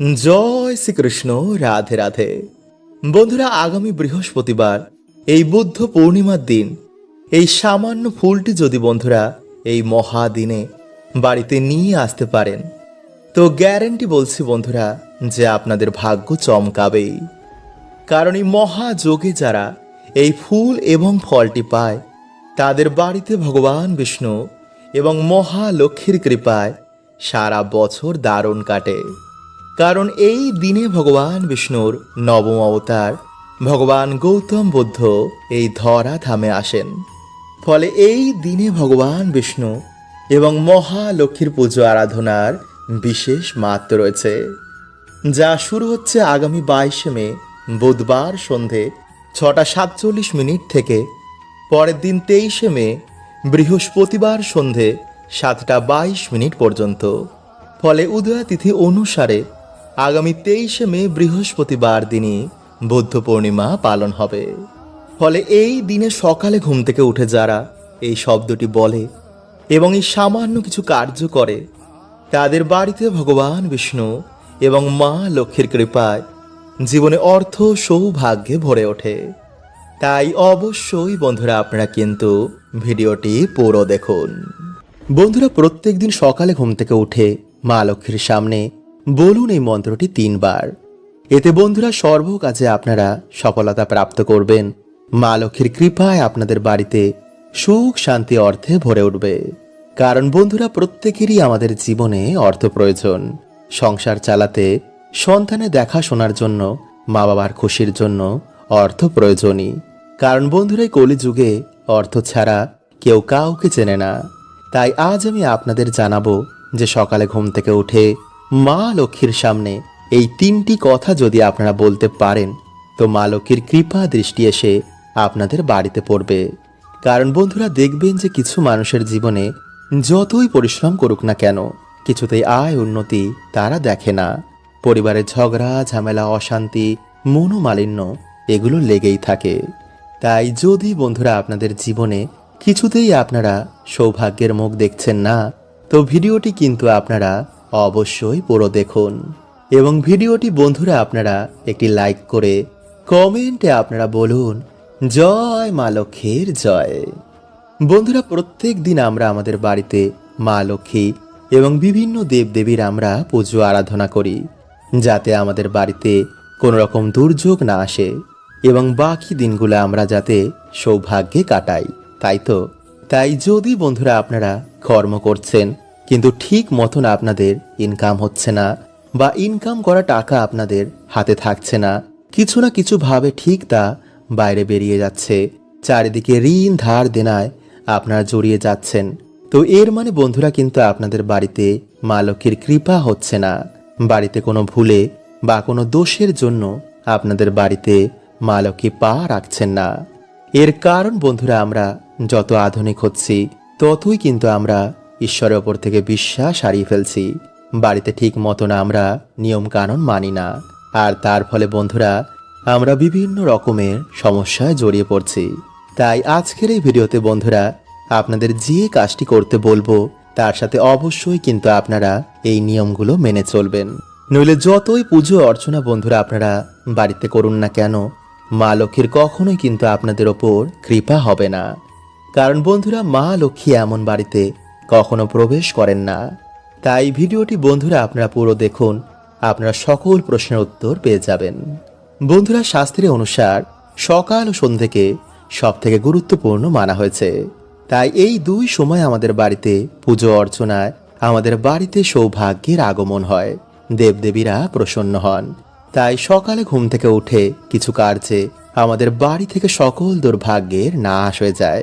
জয় শ্রীকৃষ্ণ, রাধে রাধে। বন্ধুরা, আগামী বৃহস্পতিবার, এই বুদ্ধ পূর্ণিমার দিন, এই সামান্য ফুলটি যদি বন্ধুরা এই মহাদিনে বাড়িতে নিয়ে আসতে পারেন, তো গ্যারেন্টি বলছি বন্ধুরা যে আপনাদের ভাগ্য চমকাবেই। কারণ এই মহাযোগে যারা এই ফুল এবং ফলটি পায়, তাদের বাড়িতে ভগবান বিষ্ণু এবং মহালক্ষ্মীর কৃপায় সারা বছর দারুণ কাটে। কারণ এই দিনে ভগবান বিষ্ণুর নবম অবতার, ভগবান গৌতম বুদ্ধ এই ধরা ধামে আসেন। ফলে এই দিনে ভগবান বিষ্ণু এবং মহালক্ষ্মীর পুজো আরাধনার বিশেষ মাত্র রয়েছে, যা শুরু হচ্ছে আগামী বাইশে মে, বুধবার সন্ধে ছটা সাতচল্লিশ মিনিট থেকে পরের দিন তেইশে মে, বৃহস্পতিবার সন্ধে সাতটা বাইশ মিনিট পর্যন্ত। ফলে উদয়া তিথি অনুসারে আগামী তেইশে মে বৃহস্পতিবার দিনই বুদ্ধ পূর্ণিমা পালন হবে। ফলে এই দিনে সকালে ঘুম থেকে উঠে যারা এই শব্দটি বলে এবং এই সামান্য কিছু কার্য করে, তাদের বাড়িতে ভগবান বিষ্ণু এবং মা লক্ষ্মীর কৃপায় জীবনে অর্থ সৌভাগ্যে ভরে ওঠে। তাই অবশ্যই বন্ধুরা আপনারা কিন্তু ভিডিওটি পুরো দেখুন। বন্ধুরা প্রত্যেক দিন সকালে ঘুম থেকে উঠে মা লক্ষ্মীর সামনে বলুন এই মন্ত্রটি তিনবার। এতে বন্ধুরা সর্ব কাজে আপনারা সফলতা প্রাপ্ত করবেন। মা লক্ষ্মীর কৃপায় আপনাদের বাড়িতে সুখ, শান্তি, অর্থে ভরে উঠবে। কারণ বন্ধুরা প্রত্যেকেরই আমাদের জীবনে অর্থ প্রয়োজন। সংসার চালাতে সন্তানের দেখাশোনার জন্য মা বাবার খুশির জন্য অর্থ প্রয়োজনই। কারণ বন্ধুরা কলিযুগে অর্থ ছাড়া কেউ কাউকে চেনে না। তাই আজ আমি আপনাদের জানাব যে সকালে ঘুম থেকে উঠে মা লক্ষ্মীর সামনে এই তিনটি কথা যদি আপনারা বলতে পারেন, তো মা লক্ষ্মীর কৃপা দৃষ্টি এসে আপনাদের বাড়িতে পড়বে। কারণ বন্ধুরা দেখবেন যে কিছু মানুষের জীবনে যতই পরিশ্রম করুক না কেন, কিছুতেই আয় উন্নতি তারা দেখে না। পরিবারের ঝগড়া, ঝামেলা, অশান্তি, মনোমালিন্য এগুলো লেগেই থাকে। তাই যদি বন্ধুরা আপনাদের জীবনে কিছুতেই আপনারা সৌভাগ্যের মুখ দেখছেন না, তো ভিডিওটি কিন্তু আপনারা অবশ্যই পুরো দেখুন। এবং ভিডিওটি বন্ধুরা আপনারা একটি লাইক করে কমেন্টে আপনারা বলুন, জয় মা লক্ষ্মীর জয়। বন্ধুরা, প্রত্যেক দিন আমরা আমাদের বাড়িতে মা লক্ষ্মী এবং বিভিন্ন দেবদেবীর আমরা পুজো আরাধনা করি, যাতে আমাদের বাড়িতে কোনো রকম দুর্যোগ না আসে এবং বাকি দিনগুলো আমরা যাতে সৌভাগ্যে কাটাই, তাই তো? তাই যদি বন্ধুরা আপনারা কর্ম করছেন কিন্তু ঠিক মতন আপনাদের ইনকাম হচ্ছে না বা ইনকাম করা টাকা আপনাদের হাতে থাকছে না। কিছু না কিছু ভাবে ঠিক তা বাইরে বেরিয়ে যাচ্ছে। চারিদিকে ঋণ ধার দেনায় আপনারা জড়িয়ে যাচ্ছেন। তো এর মানে বন্ধুরা কিন্তু আপনাদের বাড়িতে মা লক্ষ্মীর কৃপা হচ্ছে না। বাড়িতে কোনো ভুলে বা কোনো দোষের জন্য আপনাদের বাড়িতে মা লক্ষ্মী পা রাখছেন না। এর কারণ বন্ধুরা আমরা যত আধুনিক হচ্ছি, ততই কিন্তু আমরা ঈশ্বরের ওপর থেকে বিশ্বাস হারিয়ে ফেলছি। বাড়িতে ঠিক মতন আমরা নিয়ম কানুন মানি না। আর তার ফলে বন্ধুরা, আমরা বিভিন্ন রকমের সমস্যায় জড়িয়ে পড়ছি। তাই আজকের এই ভিডিওতে বন্ধুরা, আপনাদের যে কাজটি করতে বলব, তার সাথে অবশ্যই কিন্তু আপনারা এই নিয়মগুলো মেনে চলবেন। নইলে যতই পুজো অর্চনা বন্ধুরা আপনারা বাড়িতে করুন না কেন, মা লক্ষ্মীর কখনোই কিন্তু আপনাদের ওপর কৃপা হবে না। কারণ বন্ধুরা, মা লক্ষ্মী এমন বাড়িতে কখনো প্রবেশ করেন না। তাই ভিডিওটি বন্ধুরা আপনারা পুরো দেখুন, আপনারা সকল প্রশ্নের উত্তর পেয়ে যাবেন। বন্ধুরা শাস্ত্রের অনুসার সকাল ও সন্ধ্যেকে সব থেকে গুরুত্বপূর্ণ মানা হয়েছে। তাই এই দুই সময় আমাদের বাড়িতে পুজো অর্চনায় আমাদের বাড়িতে সৌভাগ্যের আগমন হয়। দেবদেবীরা প্রসন্ন হন। তাই সকালে ঘুম থেকে উঠে কিছু কার্যে আমাদের বাড়ি থেকে সকল দুর্ভাগ্যের নাশ হয়ে যায়।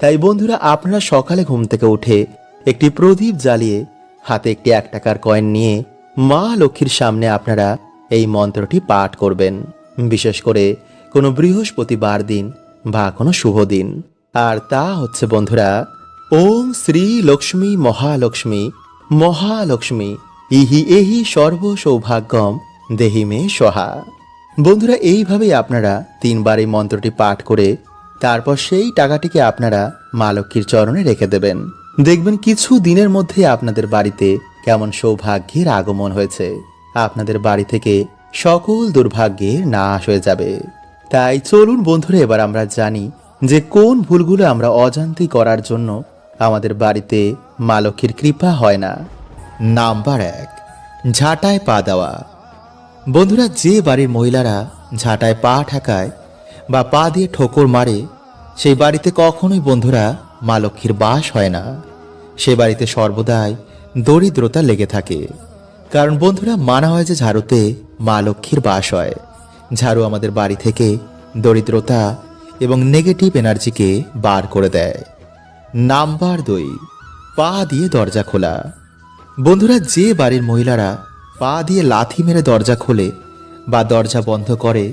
তাই বন্ধুরা আপনারা সকালে ঘুম থেকে উঠে একটি প্রদীপ জ্বালিয়ে হাতে একটি এক টাকার কয়েন নিয়ে মা লক্ষ্মীর সামনে আপনারা এই মন্ত্রটি পাঠ করবেন। বিশেষ করে কোনো বৃহস্পতিবার দিন বা কোনো শুভ দিন। আর তা হচ্ছে বন্ধুরা, ওম শ্রী লক্ষ্মী মহালক্ষ্মী মহালক্ষ্মী, ইহি এহি সর্ব সৌভাগ্যম দেহি মে সহা বন্ধুরা, এইভাবেই আপনারা তিনবার এই মন্ত্রটি পাঠ করে তারপর সেই টাকাটিকে আপনারা মা লক্ষ্মীর চরণে রেখে দেবেন। দেখবেন কিছু দিনের মধ্যে আপনাদের বাড়িতে কেমন সৌভাগ্যের আগমন হয়েছে। আপনাদের বাড়ি থেকে সকল দুর্ভাগ্যের নাশ হয়ে যাবে। তাই চলুন বন্ধুরা, এবার আমরা জানি যে কোন ভুলগুলো আমরা অজান্তি করার জন্য আমাদের বাড়িতে মা লক্ষ্মীর কৃপা হয় না। নাম্বার এক, ঝাঁটায় পা দেওয়া। বন্ধুরা, যে বাড়ির মহিলারা ঝাঁটায় পা ঠেকায় বা পা দিয়ে ঠোকর মারে, সেই বাড়িতে কখনোই বন্ধুরা মা লক্ষ্মীর বাস হয় না। সে বাড়িতে সর্বদাই দরিদ্রতা লেগে থাকে। কারণ বন্ধুরা, মানা হয় যে ঝাড়ুতে মা লক্ষ্মীর বাস হয়। ঝাড়ু আমাদের বাড়ি থেকে দরিদ্রতা এবং নেগেটিভ এনার্জিকে বার করে দেয়। নাম্বার দুই, পা দিয়ে দরজা খোলা। বন্ধুরা, যে বাড়ির মহিলারা পা দিয়ে লাথি মেরে দরজা খোলে বা দরজা বন্ধ করে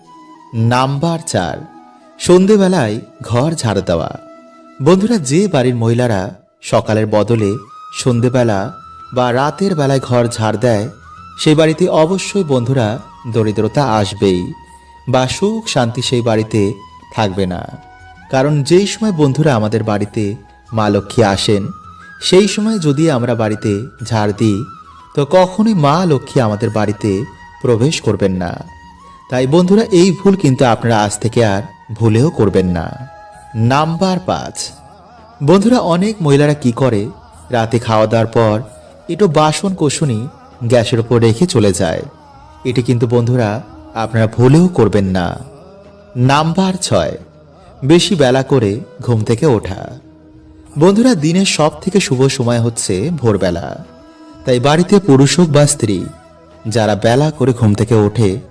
নাম্বার চার। সন্ধেবেলায় ঘর ঝাড় দেওয়া। বন্ধুরা, যে বাড়ির মহিলারা সকালের বদলে সন্ধেবেলা বা রাতের বেলায় ঘর ঝাড় দেয়, সেই বাড়িতে অবশ্যই বন্ধুরা দরিদ্রতা আসবেই বা সুখ শান্তি সেই বাড়িতে থাকবে না। কারণ যেই সময় বন্ধুরা আমাদের বাড়িতে মা লক্ষ্মী আসেন, সেই সময় যদি আমরা বাড়িতে ঝাড় দিই, তো কখনোই মা লক্ষ্মী আমাদের বাড়িতে প্রবেশ করবেন না। তাই বন্ধুরা, এই ভুল কিন্তু আপনারা আজ থেকে আর ভুলেও করবেন না। নাম্বার পাঁচ। বন্ধুরা, অনেক মহিলারা কি করে? রাতে খাওয়া দাওয়ার পর একটু বাসন কোষণি গ্যাসের ওপর রেখে চলে যায়। এটি কিন্তু বন্ধুরা, আপনারা ভুলেও করবেন না। নাম্বার ছয়। বেশি বেলা করে ঘুম থেকে ওঠা। বন্ধুরা, দিনের সব থেকে শুভ সময় হচ্ছে ভোরবেলা। তাই বাড়িতে পুরুষ হোক বা স্ত্রী, যারা বেলা করে ঘুম থেকে ওঠে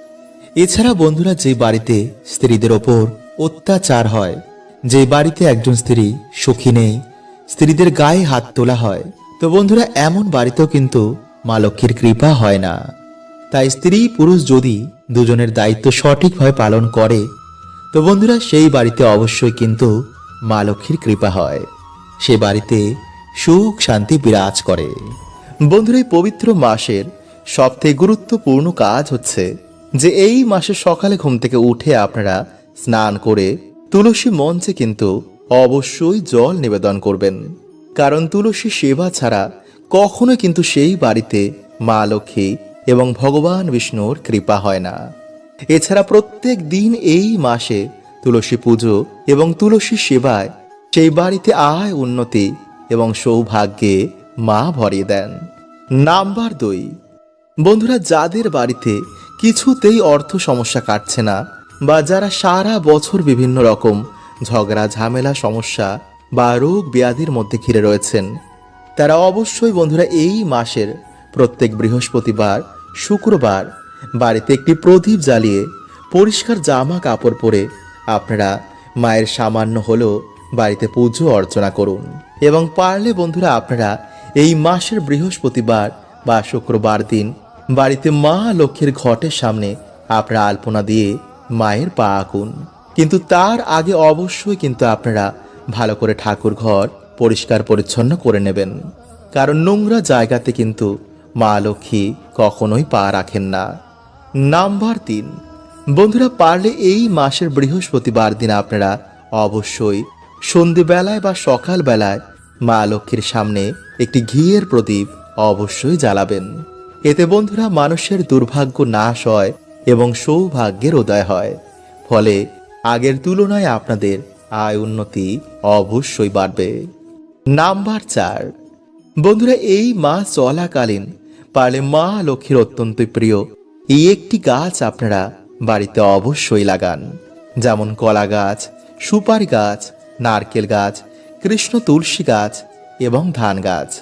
এছাড়া বন্ধুরা যে বাড়িতে স্ত্রীদের ওপর অত্যাচার হয়, যে বাড়িতে একজন স্ত্রী সুখী নেই, স্ত্রীদের গায়ে হাত তোলা হয়, তো বন্ধুরা এমন বাড়িতেও কিন্তু মা লক্ষ্মীর কৃপা হয় না। তাই স্ত্রী পুরুষ যদি দুজনের দায়িত্ব সঠিকভাবে পালন করে, তো বন্ধুরা সেই বাড়িতে অবশ্যই কিন্তু মা লক্ষ্মীর কৃপা হয়। সে বাড়িতে সুখ শান্তি বিরাজ করে। বন্ধুরা এই পবিত্র মাসের সবথেকে গুরুত্বপূর্ণ কাজ হচ্ছে যে এই মাসে সকালে ঘুম থেকে উঠে আপনারা স্নান করে তুলসী মঞ্চে কিন্তু অবশ্যই জল নিবেদন করবেন। কারণ তুলসী সেবা ছাড়া কখনো কিন্তু সেই বাড়িতে মা লক্ষ্মী এবং ভগবান বিষ্ণুর কৃপা হয় না। এছাড়া প্রত্যেক দিন এই মাসে তুলসী পুজো এবং তুলসী সেবায় সেই বাড়িতে আয় উন্নতি এবং সৌভাগ্যে মা ভরিয়ে দেন। নাম্বার দুই। বন্ধুরা, যাদের বাড়িতে কিছুতেই অর্থ সমস্যা কাটছে না, বা যারা সারা বছর বিভিন্ন রকম ঝগড়া, ঝামেলা, সমস্যা বা রোগ ব্যাধির মধ্যে ঘিরে রয়েছেন, তারা অবশ্যই বন্ধুরা এই মাসের প্রত্যেক বৃহস্পতিবার, শুক্রবার বাড়িতে একটি প্রদীপ জ্বালিয়ে পরিষ্কার জামা কাপড় পরে আপনারা মায়ের সামান্য হলেও বাড়িতে পুজো অর্চনা করুন। এবং পারলে বন্ধুরা আপনারা এই মাসের বৃহস্পতিবার বা শুক্রবার দিন বাড়িতে মা লক্ষ্মীর ঘটের সামনে আপনারা আলপনা দিয়ে মায়ের পা আঁকুন। কিন্তু তার আগে অবশ্যই কিন্তু আপনারা ভালো করে ঠাকুর ঘর পরিষ্কার পরিচ্ছন্ন করে নেবেন। কারণ নোংরা জায়গাতে কিন্তু মা লক্ষ্মী কখনোই পা রাখেন না। নাম্বার তিন। বন্ধুরা, পারলে এই মাসের বৃহস্পতিবার দিন আপনারা অবশ্যই সন্ধেবেলায় বা সকালবেলায় মা লক্ষ্মীর সামনে একটি ঘিয়ের প্রদীপ অবশ্যই জ্বালাবেন। এতে বন্ধুরা মানুষের দুর্ভাগ্য নাশ হয় এবং সৌভাগ্যের উদয় হয়। ফলে আগের তুলনায় আপনাদের আয় উন্নতি অবশ্যই বাড়বে। নাম্বার চার। বন্ধুরা, এই মাস চলাকালীন পারলে মা লক্ষ্মীর অত্যন্ত প্রিয়। এই একটি গাছ আপনারা বাড়িতে অবশ্যই লাগান। যেমন কলা গাছ, সুপারি গাছ, নারকেল গাছ, কৃষ্ণ তুলসী গাছ এবং ধান গাছ।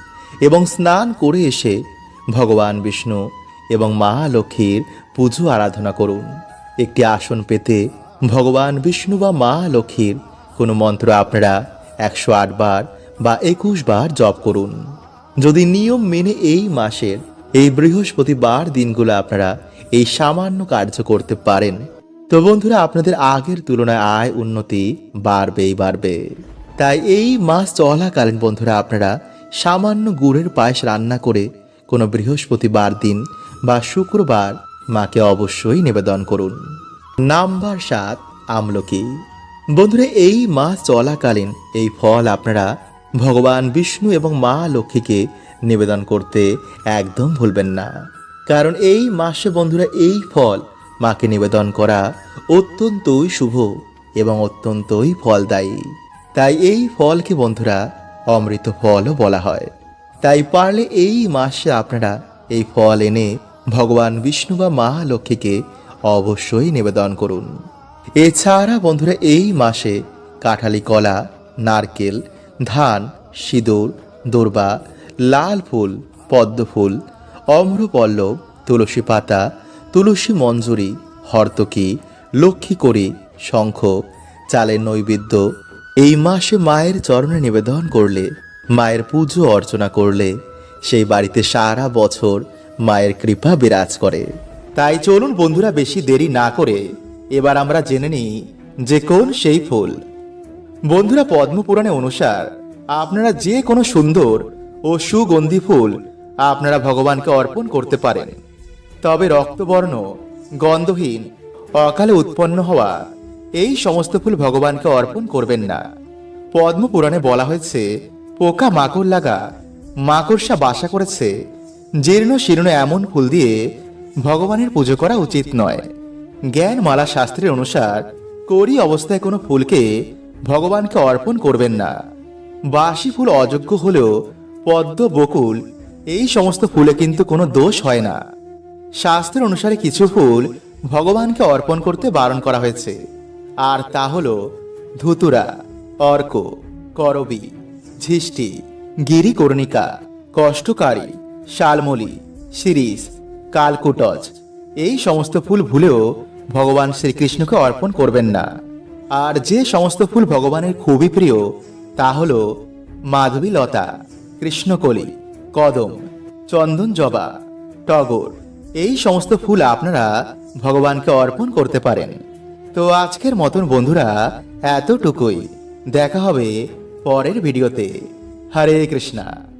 এবং স্নান করে এসে ভগবান বিষ্ণু এবং মা লক্ষ্মীর পুজো আরাধনা করুন। একটি আসন পেতে ভগবান বিষ্ণু বা মা লক্ষ্মীর কোনো মন্ত্র আপনারা একশো আট বার বা একুশ বার জপ করুন। যদি নিয়ম মেনে এই মাসের, এই বৃহস্পতিবার দিনগুলো আপনারা এই সামান্য কার্য করতে পারেন। তো বন্ধুরা, আপনাদের আগের তুলনায় আয় উন্নতি বাড়বেই বাড়বে। তাই এই মাস চলাকালীন বন্ধুরা, আপনারা সামান্য গুড়ের পায়েস রান্না করে কোনো বৃহস্পতিবার দিন বা শুক্রবার মাকে অবশ্যই নিবেদন করুন। নাম্বার সাত, আমলকি। বন্ধুরা, এই মাস চলাকালীন এই ফল আপনারা ভগবান বিষ্ণু এবং মা লক্ষ্মীকে নিবেদন করতে একদম ভুলবেন না। কারণ এই মাসে বন্ধুরা, এই ফল মাকে নিবেদন করা অত্যন্তই শুভ এবং অত্যন্তই ফলদায়ী। তাই এই ফলকে বন্ধুরা অমৃত ফলও বলা হয়। তাই পারলে এই মাসে আপনারা এই ফল এনে ভগবান বিষ্ণু বা মা লক্ষ্মীকে অবশ্যই নিবেদন করুন। এছাড়া বন্ধুরা, এই মাসে কাঁঠালি কলা, নারকেল, ধান, সিঁদুর, দোরবা, লাল ফুল, পদ্ম ফুল, অম্রপল্লব, তুলসী পাতা, তুলসী মঞ্জুরি, হর্তকি, লক্ষ্মী করি শঙ্খ, চালের নৈবেদ্য এই মাসে মায়ের চরণে নিবেদন করলে, মায়ের পুজো অর্চনা করলে, সেই বাড়িতে সারা বছর মায়ের কৃপা বিরাজ করে। তাই চলুন বন্ধুরা বেশি দেরি না করে, এবার আমরা জেনে নিই যে কোন সেই ফুল। বন্ধুরা পদ্মপুরাণে অনুসার, আপনারা যে কোনো সুন্দর ও সুগন্ধি ফুল আপনারা ভগবানকে অর্পণ করতে পারেন। তবে রক্তবর্ণ, গন্ধহীন, অকালে উৎপন্ন হওয়া এই সমস্ত ফুল ভগবানকে অর্পণ করবেন না। পদ্মপুরাণে বলা হয়েছে, পোকা মাকড় লাগা, মাকড়সা বাসা করেছে, জীর্ণ শীর্ণ এমন ফুল দিয়ে ভগবানের পুজো করা উচিত নয়। জ্ঞান মালা শাস্ত্রের অনুসার করি অবস্থায় কোনো ফুলকে ভগবানকে অর্পণ করবেন না। বাসি ফুল অযোগ্য হলেও পদ্ম, বকুল এই সমস্ত ফুলে কিন্তু কোনো দোষ হয় না। শাস্ত্রের অনুসারে কিছু ফুল ভগবানকে অর্পণ করতে বারণ করা হয়েছে। আর তা হল ধুতুরা, অর্ক, করবি ঝিষ্টি গিরিকর্ণিকা, কষ্টকারী, শালমলি, শিরিষ, কালকুটজ। এই সমস্ত ফুল ভুলেও ভগবান শ্রীকৃষ্ণকে অর্পণ করবেন না। আর যে সমস্ত ফুল ভগবানের খুবই প্রিয়, তা হল মাধবী লতা কৃষ্ণকলি, কদম চন্দন জবা টগর। এই সমস্ত ফুল আপনারা ভগবানকে অর্পণ করতে পারেন। তো আজকের মতন বন্ধুরা এতটুকুই। দেখা হবে পরের ভিডিওতে। হরে কৃষ্ণা।